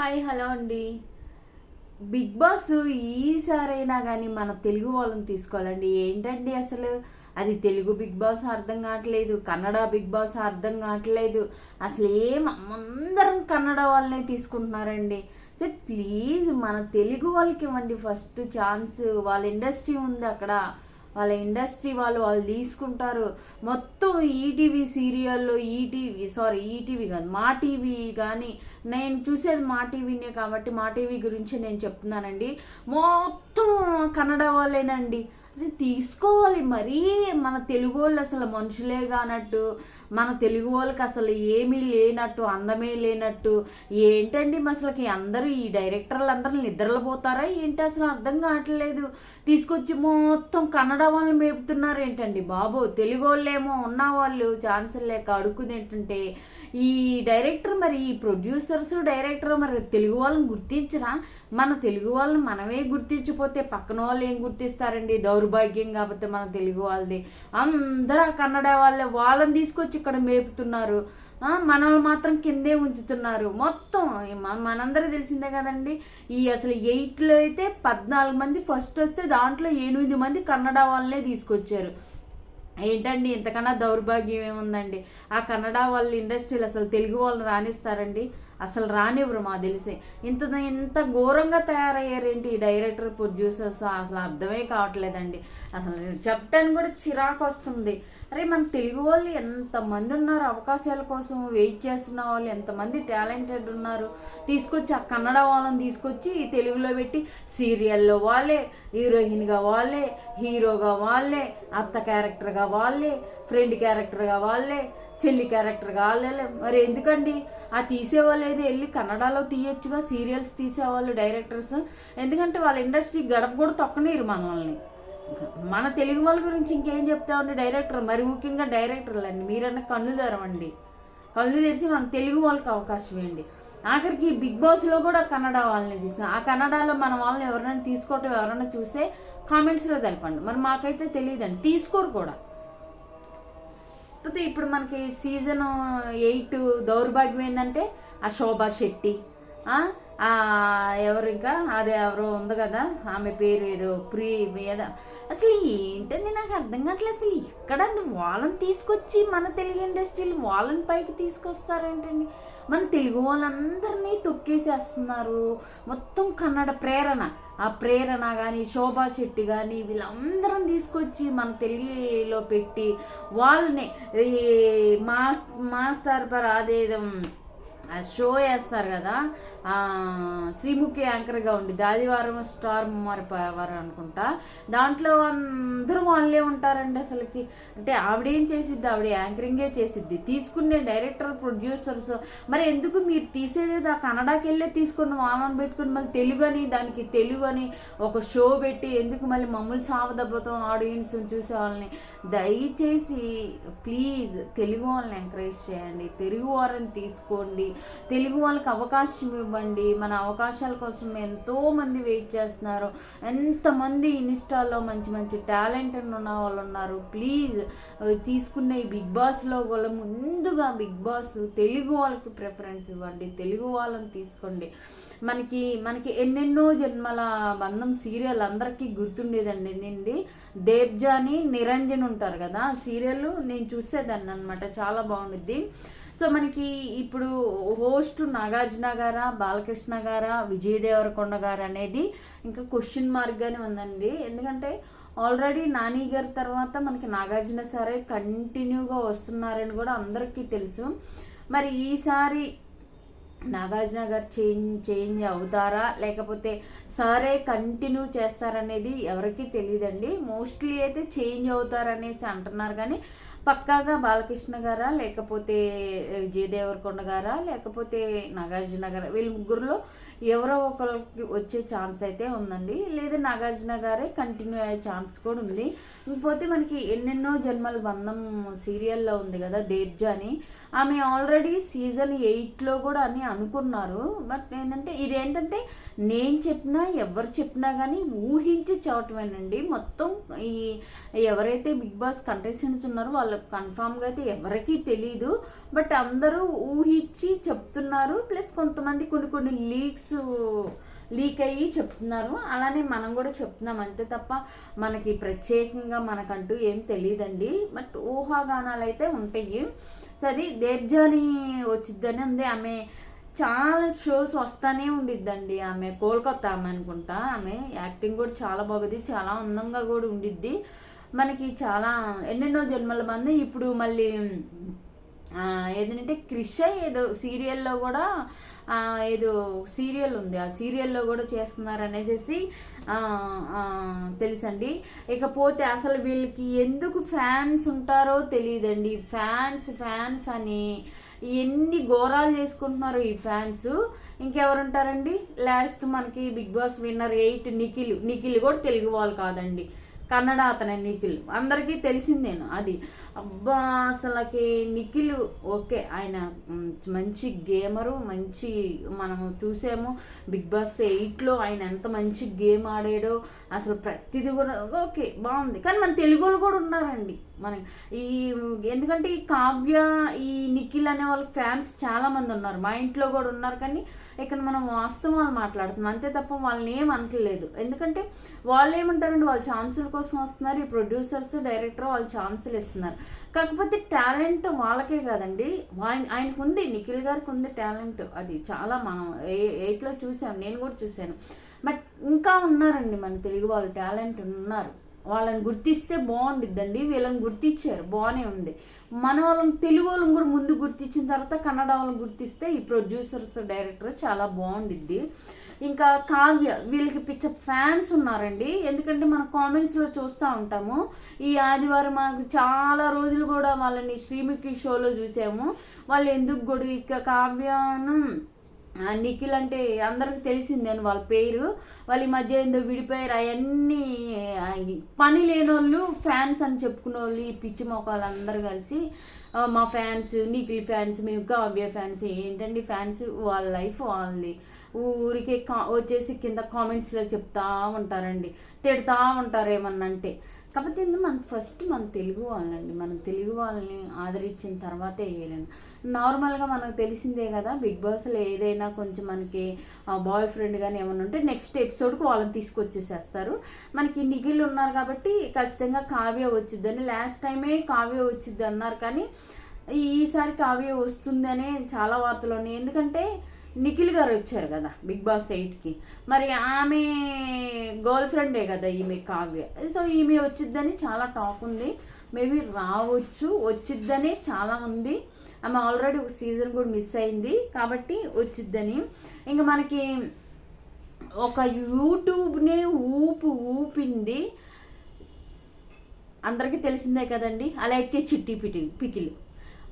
Hi hello అండి. Big boss ఈసారైనా కానీ మన తెలుగు వాళ్ళని తీసుకోవాలండి. ఏంటండి అసలు? అది తెలుగు బిగ్ బాస్ అర్థం కావట్లేదు కన్నడ బిగ్ బాస్ అర్థం కావట్లేదు. అసలు ఏం అందరం కన్నడ వాళ్ళనే తీసుకుంటున్నారండి. సరే ప్లీజ్ మన తెలుగు వాళ్ళకి ఇవ్వండి ఫస్ట్ ఛాన్స్. వాళ్ళ ఇండస్ట్రీ ఉంది అక్కడ. వాళ్ళ ఇండస్ట్రీ వాళ్ళు వాళ్ళు తీసుకుంటారు. మొత్తం ఈటీవీ సీరియల్లో ఈటీవీ సారీ ఈటీవీ కాదు మా టీవీ కానీ నేను చూసేది మా టీవీనే కాబట్టి మా టీవీ గురించి నేను చెప్తున్నానండి. మొత్తం కన్నడ వాళ్ళేనండి. అది తీసుకోవాలి మరీ. మన తెలుగు వాళ్ళు అసలు మనుషులే కానట్టు. మన తెలుగు వాళ్ళకి అసలు ఏమీ లేనట్టు అందమే లేనట్టు ఏంటండి అసలుకి అందరూ ఈ డైరెక్టర్లు అందరూ నిద్రలు పోతారా? ఏంటి అసలు అర్థం కావట్లేదు. తీసుకొచ్చి మొత్తం కన్నడ వాళ్ళని మేపుతున్నారు ఏంటండి బాబు? తెలుగు వాళ్ళేమో ఉన్న వాళ్ళు ఛాన్స్ లేక అడుగుది ఏంటంటే ఈ డైరెక్టర్ మరి ఈ ప్రొడ్యూసర్స్ డైరెక్టర్ మరి తెలుగు వాళ్ళని గుర్తించరా? మన తెలుగు వాళ్ళని మనమే గుర్తించిపోతే పక్కన వాళ్ళు ఏం గుర్తిస్తారండి? దౌర్భాగ్యం కాకపోతే మన తెలుగు వాళ్ళది. అందరూ కన్నడ వాళ్ళే. వాళ్ళని తీసుకొచ్చి ఇక్కడ మేపుతున్నారు. మనల్ని మాత్రం కిందే ఉంచుతున్నారు. మొత్తం మనందరూ తెలిసిందే కదండి. ఈ అసలు ఎయిట్లో అయితే పద్నాలుగు మంది ఫస్ట్ వస్తే దాంట్లో ఎనిమిది మంది కన్నడ వాళ్ళనే తీసుకొచ్చారు. ఏంటండి ఇంతకన్నా దౌర్భాగ్యం ఏముందండి? ఆ కన్నడ వాళ్ళు ఇండస్ట్రీలు అసలు తెలుగు వాళ్ళు రాణిస్తారండి. అసలు రానివ్వరు మా తెలిసి. ఇంత ఇంత ఘోరంగా తయారయ్యారేంటి ఈ డైరెక్టర్ ప్రొడ్యూసర్స్? అసలు అర్థమే కావట్లేదండి. అసలు చెప్పడానికి కూడా చిరాకు వస్తుంది. అరే మన తెలుగు వాళ్ళు ఎంతమంది ఉన్నారు అవకాశాల కోసం? వెయిట్ చేస్తున్న వాళ్ళు ఎంతమంది టాలెంటెడ్ ఉన్నారు? తీసుకొచ్చి ఆ కన్నడ వాళ్ళని తీసుకొచ్చి తెలుగులో పెట్టి సీరియల్లో వాళ్ళే హీరోయిన్గా వాళ్ళే హీరోగా వాళ్ళే అత్త క్యారెక్టర్గా వాళ్ళే ఫ్రెండ్ క్యారెక్టర్గా వాళ్ళే చెల్లి క్యారెక్టర్ కావాలి మరి ఎందుకండి? ఆ తీసేవాళ్ళు ఏదో వెళ్ళి కన్నడలో తీయొచ్చుగా సీరియల్స్ తీసేవాళ్ళు డైరెక్టర్స్ ఎందుకంటే వాళ్ళ ఇండస్ట్రీ గడప కూడా తొక్కనీరు మనల్ని. మన తెలుగు వాళ్ళ గురించి ఇంకేం చెప్తామండి డైరెక్టర్ మరి ముఖ్యంగా డైరెక్టర్లు అండి మీరన్నా కళ్ళు తెరవండి. కళ్ళు తెరిచి మన తెలుగు వాళ్ళకి అవకాశం ఇవ్వండి. ఆఖరికి బిగ్ బాస్లో కూడా కన్నడ వాళ్ళని తీసిన ఆ కన్నడలో మన వాళ్ళని ఎవరైనా తీసుకోవటం ఎవరైనా చూస్తే కామెంట్స్లో తెలపండి. మరి మాకైతే తెలియదండి. తీసుకోరు కూడా. కాకపోతే ఇప్పుడు మనకి సీజన్ ఎయిట్ దౌర్భాగ్యం ఏంటంటే ఆ శోభా శెట్టి. ఎవరు ఇంకా? అదే ఎవరు ఉంది కదా ఆమె పేరు ఏదో ప్రీ ఏదో అసలు ఏంటండి నాకు అర్థం కావట్లేదు. అసలు ఎక్కడండి వాళ్ళని తీసుకొచ్చి మన తెలుగు ఇండస్ట్రీలు వాళ్ళని పైకి తీసుకొస్తారేంటండి? మన తెలుగు వాళ్ళందరినీ తొక్కేసేస్తున్నారు. మొత్తం కన్నడ ప్రేరణ. ఆ ప్రేరణ కానీ శోభా శెట్టి కానీ వీళ్ళందరం తీసుకొచ్చి మన తెలుగులో పెట్టి వాళ్ళని మాస్ మాస్టర్ పర్ అదేదో షో వేస్తారు కదా శ్రీముఖి యాంకర్గా ఉండి దాదివారం స్టార్ మరి వారు అనుకుంటా. దాంట్లో అందరూ వాళ్ళే ఉంటారండి అసలుకి. అంటే ఆవిడేం చేసిద్ది? ఆవిడ యాంకరింగే చేసిద్ది. తీసుకునే డైరెక్టర్ ప్రొడ్యూసర్స్ మరి ఎందుకు మీరు తీసేది? ఆ కన్నడకి వెళ్ళే తీసుకుని వాళ్ళని పెట్టుకుని మళ్ళీ తెలుగు అని దానికి తెలుగు అని ఒక షో పెట్టి ఎందుకు మళ్ళీ మమ్మల్ని సావదబ్బతం ఆడియన్స్ చూసే వాళ్ళని? దయచేసి ప్లీజ్ తెలుగు వాళ్ళని ఎంకరేజ్ చేయండి. తెలుగు వారిని తీసుకోండి. తెలుగు వాళ్ళకి అవకాశం ఇవ్వండి. మన అవకాశాల కోసం ఎంతోమంది వెయిట్ చేస్తున్నారు. ఎంతమంది ఇన్స్టాలో మంచి మంచి టాలెంట్ ఉన్న వాళ్ళు ఉన్నారు. ప్లీజ్ తీసుకున్న ఈ బిగ్ బాస్లో కూడా ముందుగా బిగ్ బాస్ తెలుగు వాళ్ళకి ప్రిఫరెన్స్ ఇవ్వండి. తెలుగు వాళ్ళని తీసుకోండి. మనకి మనకి ఎన్నెన్నో జన్మల బంధం సీరియల్ అందరికీ గుర్తుండేదండి. నిండి దేబ్జాని నిరంజన్ ఉంటారు కదా ఆ సీరియల్. నేను చూసేదాన్ని అనమాట చాలా బాగుండిద్ది. సో మనకి ఇప్పుడు హోస్ట్ నాగార్జున గారా బాలకృష్ణ గారా విజయ్ దేవరకొండ గారు అనేది ఇంకా క్వశ్చన్ మార్క్గానే ఉందండి. ఎందుకంటే ఆల్రెడీ నాని గారి తర్వాత మనకి నాగార్జున సారే కంటిన్యూగా వస్తున్నారని కూడా అందరికీ తెలుసు. మరి ఈసారి నాగార్జున గారు చేంజ్ చేంజ్ అవుతారా? లేకపోతే సారే కంటిన్యూ చేస్తారనేది ఎవరికీ తెలియదండి మోస్ట్లీ అయితే చేంజ్ అవుతారనేసి అంటున్నారు కానీ పక్కాగా బాలకృష్ణ గారా లేకపోతే విజయ్ దేవరకొండ గారా లేకపోతే నాగార్జున గారా వీళ్ళ ముగ్గురులో ఎవరో ఒకరికి వచ్చే ఛాన్స్ అయితే ఉందండి. లేదా నాగార్జున గారే కంటిన్యూ అయ్యే ఛాన్స్ కూడా ఉంది. ఇంకపోతే మనకి ఎన్నెన్నో జన్మల బంధం సీరియల్లో ఉంది కదా దేబ్జా అని ఆమె ఆల్రెడీ సీజన్ ఎయిట్లో కూడా అని అనుకున్నారు. బట్ ఏంటంటే ఇదేంటంటే నేను చెప్పినా ఎవరు చెప్పినా కానీ ఊహించి చెప్పటమేనండి మొత్తం ఈ ఎవరైతే బిగ్ బాస్ కంటెస్టెంట్స్ ఉన్నారో వాళ్ళకి కన్ఫామ్గా అయితే ఎవరికీ తెలియదు బట్ అందరూ ఊహించి చెప్తున్నారు. ప్లస్ కొంతమంది కొన్ని కొన్ని లీక్స్ లీక్ అయ్యి చెప్తున్నారు. అలానే మనం కూడా చెప్తున్నాం అంతే తప్ప మనకి ప్రత్యేకంగా మనకంటూ ఏం తెలియదండి బట్ ఊహాగానాలు అయితే ఉంటాయి. సో అది దేబ్జాని వచ్చిద్దని ఉంది. ఆమె చాలా షోస్ వస్తానే ఉండిద్దండి. ఆమె కోల్కత్తా ఆమె అనుకుంటా. ఆమె యాక్టింగ్ కూడా చాలా బాగుంది. చాలా అందంగా కూడా ఉండిద్ది. మనకి చాలా ఎన్నెన్నో జన్మల మంది ఇప్పుడు మళ్ళీ ఏదంటే క్రిష్ ఏదో సీరియల్లో కూడా ఏదో సీరియల్ ఉంది. ఆ సీరియల్లో కూడా చేస్తున్నారు అనేసి తెలుసండి. ఇకపోతే అసలు వీళ్ళకి ఎందుకు ఫ్యాన్స్ ఉంటారో తెలియదండి ఫ్యాన్స్ ఫ్యాన్స్ అని ఎన్ని ఘోరాలు చేసుకుంటున్నారు ఈ ఫ్యాన్స్. ఇంకెవరుంటారండి? లాస్ట్ మనకి big boss winner eight Nikhil. Nikhil కూడా తెలుగు వాళ్ళు కాదండి. కన్నడ అతనే నిఖిల్. అందరికీ తెలిసిందేను అది. అబ్బా అసలకి నిఖిల్ ఓకే ఆయన మంచి గేమరు మంచి మనము చూసాము. బిగ్ బాస్ ఎయిట్లో ఆయన ఎంత మంచి గేమ్ ఆడాడో అసలు ప్రతిదీ కూడా ఓకే బాగుంది. కానీ మన తెలుగు వాళ్ళు కూడా ఉన్నారండి. మన ఈ ఎందుకంటే ఈ కావ్య ఈ నిఖిల్ అనే వాళ్ళ ఫ్యాన్స్ చాలా మంది ఉన్నారు. మా ఇంట్లో కూడా ఉన్నారు కానీ ఇక్కడ మనం వాస్తవాలు మాట్లాడుతున్నాం. అంతే తప్ప వాళ్ళని ఏం అనట్లేదు. ఎందుకంటే వాళ్ళు ఏమంటారంటే వాళ్ళ ఛాన్సుల కోసం వస్తున్నారు. ఈ ప్రొడ్యూసర్స్ డైరెక్టర్ వాళ్ళు ఛాన్సులు ఇస్తున్నారు. కాకపోతే టాలెంట్ వాళ్ళకే కాదండి. ఆయన ఆయనకు ఉంది. నిఖిల్ గారికి ఉంది టాలెంట్. అది చాలా మనం ఏ- ఎయిట్లో చూసాం. నేను కూడా చూశాను. బట్ ఇంకా ఉన్నారండి మన తెలుగు వాళ్ళు. టాలెంట్ ఉన్నారు. వాళ్ళని గుర్తిస్తే బాగుండిద్దండి వీళ్ళని గుర్తించారు బాగానే ఉంది. మన వాళ్ళని తెలుగు వాళ్ళని కూడా ముందు గుర్తించిన తర్వాత కన్నడ వాళ్ళని గుర్తిస్తే ఈ ప్రొడ్యూసర్స్ డైరెక్టర్ చాలా బాగుండిద్ది. ఇంకా కావ్య వీళ్ళకి పిచ్చ ఫ్యాన్స్ ఉన్నారండి. ఎందుకంటే మన కామెంట్స్లో చూస్తూ ఉంటాము. ఈ ఆదివారం మనకు చాలా రోజులు కూడా వాళ్ళని శ్రీముఖి షోలో చూసాము. వాళ్ళు ఎందుకు కూడా ఇక కావ్యను నిఖిల్ అంటే అందరికి తెలిసిందని వాళ్ళ పేరు. వాళ్ళ ఈ మధ్య ఏందో విడిపోయారు. అవన్నీ పని లేని పని లేనోళ్ళు ఫ్యాన్స్ అని చెప్పుకునే వాళ్ళు ఈ పిచ్చి మొక్కలు అందరు కలిసి మా ఫ్యాన్స్ నిఖిల్ ఫ్యాన్స్ మేము కావ్య ఫ్యాన్స్ ఏంటండి ఫ్యాన్స్? వాళ్ళ లైఫ్ వాళ్ళది. ఊరికే కా వచ్చేసి కింద కామెంట్స్లో చెప్తా ఉంటారండి. తిడతా ఉంటారు ఏమన్నా అంటే కాకపోతే మనం ఫస్ట్ మన తెలుగు వాళ్ళండి. మన తెలుగు వాళ్ళని ఆదరించిన తర్వాతే వేయలేను నార్మల్గా మనకు తెలిసిందే కదా బిగ్ బాస్లో ఏదైనా కొంచెం మనకి బాయ్ ఫ్రెండ్ కానీ ఏమైనా ఉంటే నెక్స్ట్ ఎపిసోడ్కి వాళ్ళని తీసుకొచ్చేసేస్తారు. మనకి నిఖిల్ ఉన్నారు కాబట్టి ఖచ్చితంగా కావ్య వచ్చిద్దని లాస్ట్ టైమే కావ్య వచ్చిద్ది అన్నారు కానీ ఈసారి కావ్య వస్తుందనే చాలా వార్తలు ఉన్నాయి. ఎందుకంటే నిఖిల్ గారు వచ్చారు కదా బిగ్ బాస్ ఎయిట్కి. మరి ఆమె గర్ల్ ఫ్రెండే కదా ఈమె కావ్య. సో ఈమె వచ్చిద్దని చాలా టాక్ ఉంది. మేబీ రావచ్చు వచ్చిద్దని చాలా ఉంది. ఆమె ఆల్రెడీ ఒక సీజన్ కూడా మిస్ అయింది కాబట్టి వచ్చిద్దని. ఇంకా మనకి ఒక యూట్యూబ్నే ఊపు ఊపింది. అందరికీ తెలిసిందే కదండి ఎక్కే చిట్టి పిటి పికిల్.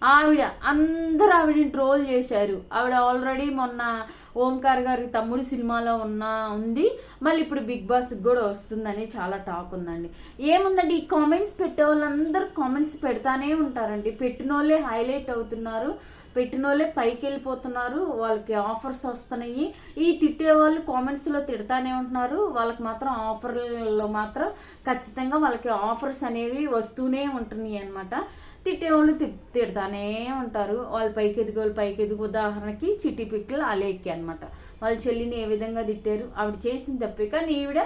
ఆవిడ అందరూ ఆవిడని ట్రోల్ చేశారు. ఆవిడ ఆల్రెడీ మొన్న ఓంకార్ గారి తమ్ముడు సినిమాలో ఉన్న ఉంది. మళ్ళీ ఇప్పుడు బిగ్ బాస్ కూడా వస్తుందని చాలా టాక్ ఉందండి. ఏముందండి? ఈ కామెంట్స్ పెట్టే వాళ్ళందరూ కామెంట్స్ పెడతానే ఉంటారండి. పెట్టిన వాళ్ళే హైలైట్ అవుతున్నారు. పెట్టిన వాళ్ళే పైకి వెళ్ళిపోతున్నారు. వాళ్ళకి ఆఫర్స్ వస్తున్నాయి. ఈ తిట్టే వాళ్ళు కామెంట్స్లో తిడతానే ఉంటున్నారు. వాళ్ళకి మాత్రం ఆఫర్లలో మాత్రం ఖచ్చితంగా వాళ్ళకి ఆఫర్స్ అనేవి వస్తూనే ఉంటున్నాయి అనమాట తిట్టేవాళ్ళు తి తిడతానే ఉంటారు. వాళ్ళు పైకి ఎదిగి వాళ్ళు పైకి ఎదుగు ఉదాహరణకి చిట్టి పిక్కలు అలేక్కి అనమాట వాళ్ళ చెల్లిని ఏ విధంగా తిట్టారు? ఆవిడ చేసింది తప్పే. కానీ ఈవిడ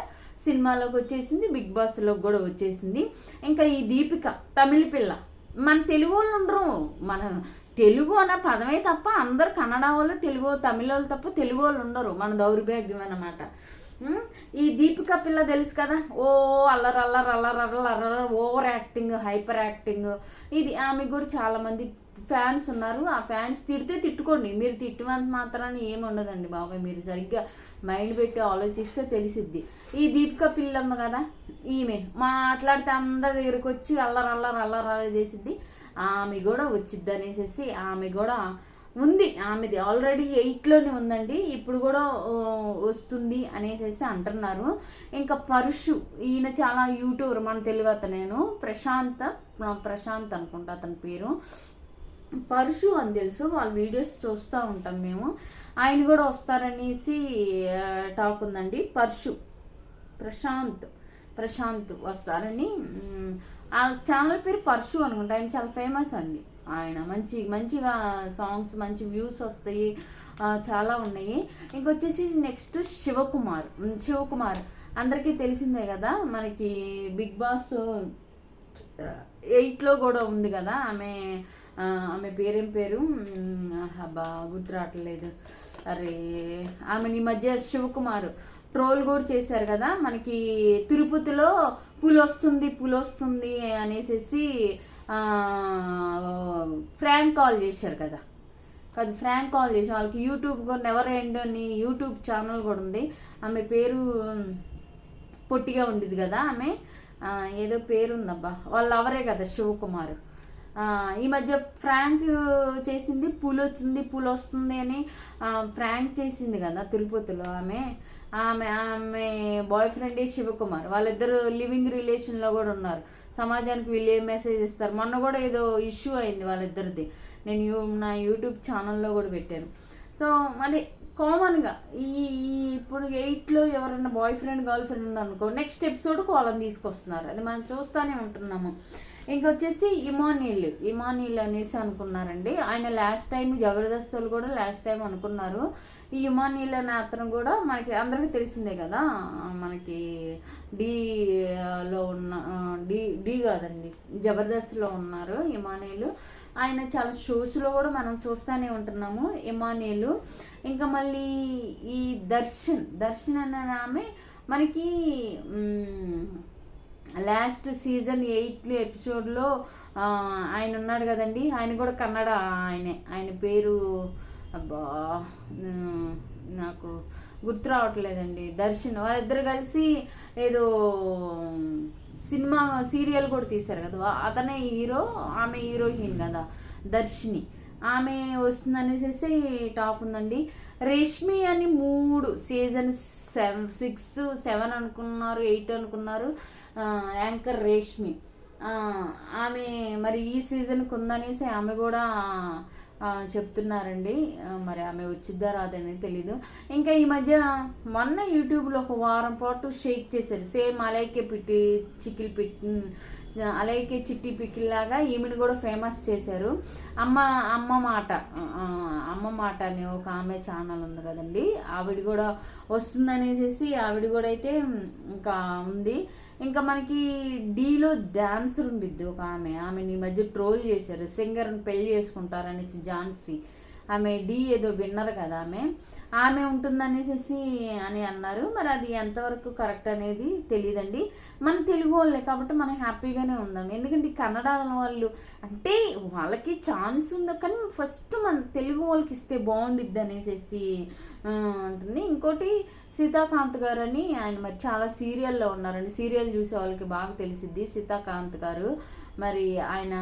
సినిమాలోకి వచ్చేసింది బిగ్ బాస్లోకి కూడా వచ్చేసింది. ఇంకా ఈ దీపిక తమిళ పిల్ల మన తెలుగు వాళ్ళు ఉండరు. మన తెలుగు అన్న పదమే తప్ప అందరు కన్నడ వాళ్ళు తెలుగు తమిళ వాళ్ళు తప్ప తెలుగు వాళ్ళు ఉండరు. మన దౌర్భాగ్యం అన్నమాట. ఈ దీపిక పిల్ల తెలుసు కదా? ఓ అల్లర్ అల్లర్ అల్లర్ అల్లర్ అల్లర్ ఓవర్ యాక్టింగ్ హైపర్ యాక్టింగ్. ఇది ఆమె కూడా చాలా మంది ఫ్యాన్స్ ఉన్నారు. ఆ ఫ్యాన్స్ తిడితే తిట్టుకోండి. మీరు తిట్టమంత మాత్రాన్ని ఏమి ఉండదండి బాబాయ్. మీరు సరిగ్గా మైండ్ పెట్టి ఆలోచిస్తే తెలిసిద్ది. ఈ దీపిక పిల్లమ్మ కదా ఈమె మాట్లాడితే అందరి దగ్గరికి వచ్చి అల్లర్ అల్లర్ అల్లర్ అల్లర చేసిద్ది. ఆమె కూడా వచ్చిద్ది అనేసి ఆమె కూడా ఉంది. ఆమెది ఆల్రెడీ ఎయిట్లోనే ఉందండి. ఇప్పుడు కూడా వస్తుంది అనేసి అంటున్నారు. ఇంకా పరుషు ఈయన చాలా యూట్యూబర్ మన తెలుగు అతనేను. ప్రశాంత ప్రశాంత్ అనుకుంటా అతని పేరు. పరుషు అని తెలుసు వాళ్ళ వీడియోస్ చూస్తూ ఉంటాం మేము. ఆయన కూడా వస్తారనేసి టాక్ ఉందండి. పరుషు ప్రశాంత్. ప్రశాంత్ వస్తారని ఆ ఛానల్ పేరు పర్షు అనుకుంటా ఆయన చాలా ఫేమస్ అండి. ఆయన మంచి మంచిగా సాంగ్స్ మంచి వ్యూస్ వస్తాయి చాలా ఉన్నాయి. ఇంకొచ్చేసి నెక్స్ట్ శివకుమార్ శివకుమార్. అందరికీ తెలిసిందే కదా మనకి బిగ్ బాస్ ఎయిట్లో కూడా ఉంది కదా ఆమె ఆమె పేరేం పేరు? అబ్బా గుర్తు రావట్లేదు అరే ఆమె ఈ మధ్య శివకుమార్. ట్రోల్ కూడా చేశారు కదా మనకి తిరుపతిలో పులి వస్తుంది పులి వస్తుంది అనేసి ఫ్రాంక్ కాల్ చేశారు కదా. కాదు ఫ్రాంక్ కాల్ చేసి వాళ్ళకి యూట్యూబ్ కూడా నెవర్ ఎండ్ అని యూట్యూబ్ ఛానల్ కూడా ఉంది. ఆమె పేరు పొట్టిగా ఉండేది కదా ఆమె. ఏదో పేరు ఉందబ్బా వాళ్ళ అవరే కదా శివకుమార్. ఈ మధ్య ఫ్రాంక్ చేసింది పూలు వచ్చింది పూలు వస్తుంది అని ఫ్రాంక్ చేసింది కదా తిరుపతిలో ఆమె. ఆమె ఆమె బాయ్ ఫ్రెండ్ శివకుమార్. వాళ్ళిద్దరు లివింగ్ రిలేషన్లో కూడా ఉన్నారు. సమాజానికి వీళ్ళు ఏం మెసేజ్ ఇస్తారు? మొన్న కూడా ఏదో ఇష్యూ అయింది వాళ్ళిద్దరిది. నేను యూ నా యూట్యూబ్ ఛానల్లో కూడా పెట్టాను. సో మరి కామన్గా ఈ ఇప్పుడు ఎయిట్లో ఎవరైనా బాయ్ ఫ్రెండ్ గర్ల్ ఫ్రెండ్ ఉందనుకో నెక్స్ట్ ఎపిసోడ్కి వాళ్ళని తీసుకొస్తున్నారు. అది మనం చూస్తూనే ఉంటున్నాము. ఇంకొచ్చేసి ఇమానీల్ ఇమానీల్ అనేసి అనుకున్నారండి. ఆయన లాస్ట్ టైం జబర్దస్త్ కూడా లాస్ట్ టైం అనుకున్నారు. ఈ యుమానీల అనే అతను కూడా మనకి అందరికీ తెలిసిందే కదా. మనకి డీలో ఉన్న డి డి కాదండి. జబర్దస్త్లో ఉన్నారు ఇమానీలు ఆయన చాలా షోస్లో కూడా మనం చూస్తూనే ఉంటున్నాము ఇమానీలు ఇంకా మళ్ళీ ఈ దర్శన్ దర్శన్ అనే ఆమె మనకి లాస్ట్ సీజన్ ఎయిట్ ఎపిసోడ్లో ఆయన ఉన్నాడు కదండి. ఆయన కూడా కన్నడ ఆయనే. ఆయన పేరు అబ్బా నాకు గుర్తు రావట్లేదండి. దర్శన్ వాళ్ళిద్దరు కలిసి ఏదో సినిమా సీరియల్ కూడా తీశారు కదా వా- అతనే హీరో ఆమె హీరోయిన్ కదా దర్శిని. ఆమె వస్తుందనేసేసి టాప్ ఉందండి. రేష్మి అని మూడు సీజన్ సెవెన్ సిక్స్ సెవెన్ అనుకున్నారు ఎయిట్ అనుకున్నారు యాంకర్ రేష్మి. ఆమె మరి ఈ సీజన్కి ఉందనేసి ఆమె కూడా చెప్తున్నారండి. మరి ఆమె వచ్చిద్దా రాదని తెలీదు. ఇంకా ఈ మధ్య మొన్న యూట్యూబ్లో ఒక వారం పాటు షేక్ చేశారు. సేమ్ అలాగే పిట్టి చికిల్ పిట్ అలాగే చిట్టి పిక్కిల్లాగా ఈమెను కూడా ఫేమస్ చేశారు. అమ్మ అమ్మ మాట అమ్మ మాట అని ఒక ఆమె ఛానల్ ఉంది కదండి. ఆవిడ కూడా వస్తుందనేసి ఆవిడ కూడా అయితే ఇంకా ఉంది. ఇంకా మనకి డీలో డాన్సర్ ఉండిద్ది ఒక ఆమె. ఆమెని ఈ మధ్య ట్రోల్ చేశారు. సింగర్ని పెళ్ళి చేసుకుంటారనేసి ఝాన్సీ. ఆమె డీ ఏదో విన్నర్ కదా ఆమె. ఆమె ఉంటుందనేసి అని అన్నారు. మరి అది ఎంతవరకు కరెక్ట్ అనేది తెలియదండి మన తెలుగు వాళ్ళే కాబట్టి మనం హ్యాపీగానే ఉందాం. ఎందుకంటే కన్నడ వాళ్ళు అంటే వాళ్ళకి ఛాన్స్ ఉంది కానీ ఫస్ట్ మన తెలుగు వాళ్ళకి ఇస్తే బాగుండిద్ది అనేసి ఉంటుంది ఇంకోటి సీతాకాంత్ గారు అని ఆయన మరి చాలా సీరియల్లో ఉన్నారండి. సీరియల్ చూసే వాళ్ళకి బాగా తెలిసిద్ది సీతాకాంత్ గారు. మరి ఆయన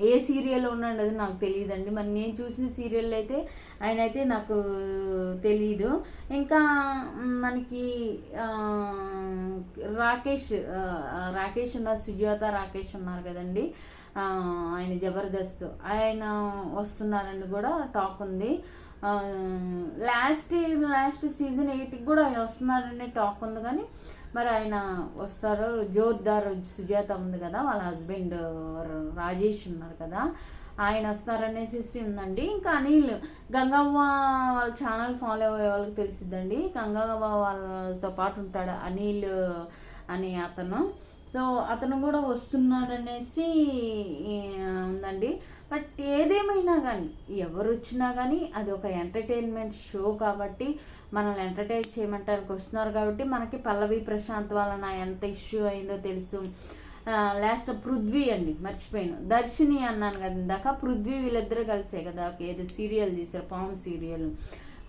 ఏ సీరియల్ ఉన్నాడు అది నాకు తెలియదండి. మరి నేను చూసిన సీరియల్ అయితే ఆయన అయితే నాకు తెలియదు ఇంకా మనకి రాకేష్ రాకేష్ ఉన్నారు. సుజాత రాకేష్ ఉన్నారు కదండి. ఆయన జబర్దస్త్. ఆయన వస్తున్నారని కూడా. టాక్ ఉంది. లాస్ట్ లాస్ట్ సీజన్ ఎయిట్కి కూడా ఆయన వస్తున్నారనే టాక్ ఉంది కానీ మరి ఆయన వస్తారు జోర్దార్ సుజాత ఉంది కదా వాళ్ళ హస్బెండ్ రాజేష్ ఉన్నారు కదా ఆయన వస్తారనేసి ఉందండి. ఇంకా అనిల్ గంగవ్వ వాళ్ళ ఛానల్ ఫాలో అయ్యే వాళ్ళకి తెలిసిద్దండి. గంగవ్వ వాళ్ళతో పాటు ఉంటాడు అనిల్ అనే అతను. సో అతను కూడా వస్తున్నాడనేసి ఉందండి. బట్ ఏదేమైనా కానీ ఎవరు వచ్చినా కానీ అది ఒక ఎంటర్టైన్మెంట్ షో కాబట్టి మనల్ని ఎంటర్టైన్ చేయమంటానికి వస్తున్నారు కాబట్టి మనకి పల్లవి ప్రశాంత్ వలన ఎంత ఇష్యూ అయిందో తెలుసు. లాస్ట్ పృథ్వీ అండి మర్చిపోయాను. దర్శిని అన్నాను కదా ఇందాక పృథ్వీ వీళ్ళిద్దరూ కలిసే కదా ఏదో సీరియల్ తీశారు పాము సీరియల్.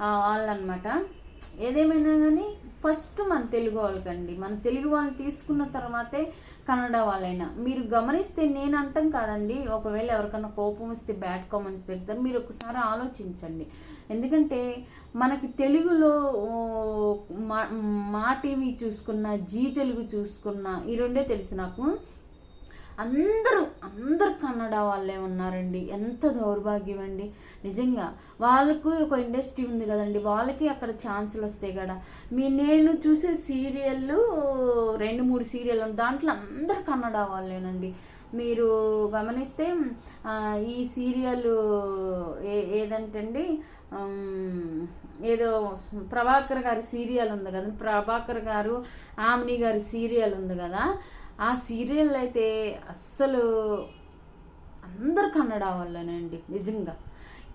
వాళ్ళనమాట ఏదేమైనా కానీ ఫస్ట్ మన తెలుగు వాళ్ళకండి. మన తెలుగు వాళ్ళని తీసుకున్న తర్వాతే కన్నడ వాళ్ళైనా. మీరు గమనిస్తే నేను అంటాం కాదండి ఒకవేళ ఎవరికైనా కోపం వస్తే బ్యాడ్ కామెంట్స్ పెడతారు. మీరు ఒకసారి ఆలోచించండి. ఎందుకంటే మనకి తెలుగులో మా మా టీవీ చూసుకున్న జీ తెలుగు చూసుకున్న ఈ రెండే తెలుసు నాకు. అందరూ అందరు కన్నడ వాళ్ళే ఉన్నారండి. ఎంత దౌర్భాగ్యం అండి నిజంగా వాళ్ళకు ఒక ఇండస్ట్రీ ఉంది కదండి. వాళ్ళకి అక్కడ ఛాన్సులు వస్తాయి కదా. మీ నేను చూసే సీరియళ్ళు రెండు మూడు సీరియల్ దాంట్లో అందరు కన్నడ వాళ్ళేనండి. మీరు గమనిస్తే ఈ సీరియల్ ఏ ఏదంటే అండి ఏదో ప్రభాకర్ గారి సీరియల్ ఉంది కదా. ప్రభాకర్ గారు ఆమ్ని గారి సీరియల్ ఉంది కదా. ఆ సీరియల్ అయితే అస్సలు అందరు కన్నడ వాళ్ళనండి నిజంగా.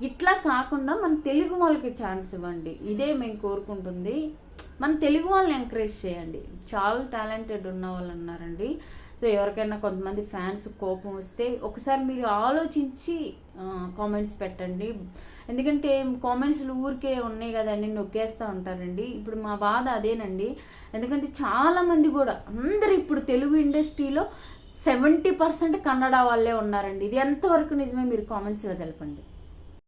ఇట్లా కాకుండా మన తెలుగు వాళ్ళకి ఛాన్స్ ఇవ్వండి. ఇదే మేము కోరుకుంటుంది. మన తెలుగు వాళ్ళని ఎంకరేజ్ చేయండి. చాలా టాలెంటెడ్ ఉన్న వాళ్ళు ఉన్నారండి. సో ఎవరికైనా కొంతమంది ఫ్యాన్స్ కోపం వస్తే ఒకసారి మీరు ఆలోచించి కామెంట్స్ పెట్టండి. ఎందుకంటే కామెంట్స్లు ఊరికే ఉన్నాయి కదండి నొక్కేస్తూ ఉంటారండి. ఇప్పుడు మా బాధ అదేనండి. ఎందుకంటే చాలామంది కూడా అందరు ఇప్పుడు తెలుగు ఇండస్ట్రీలో సెవెంటీ పర్సెంట్ కన్నడ వాళ్ళే ఉన్నారండి. ఇది ఎంతవరకు నిజమే? మీరు కామెంట్స్లో తెలపండి.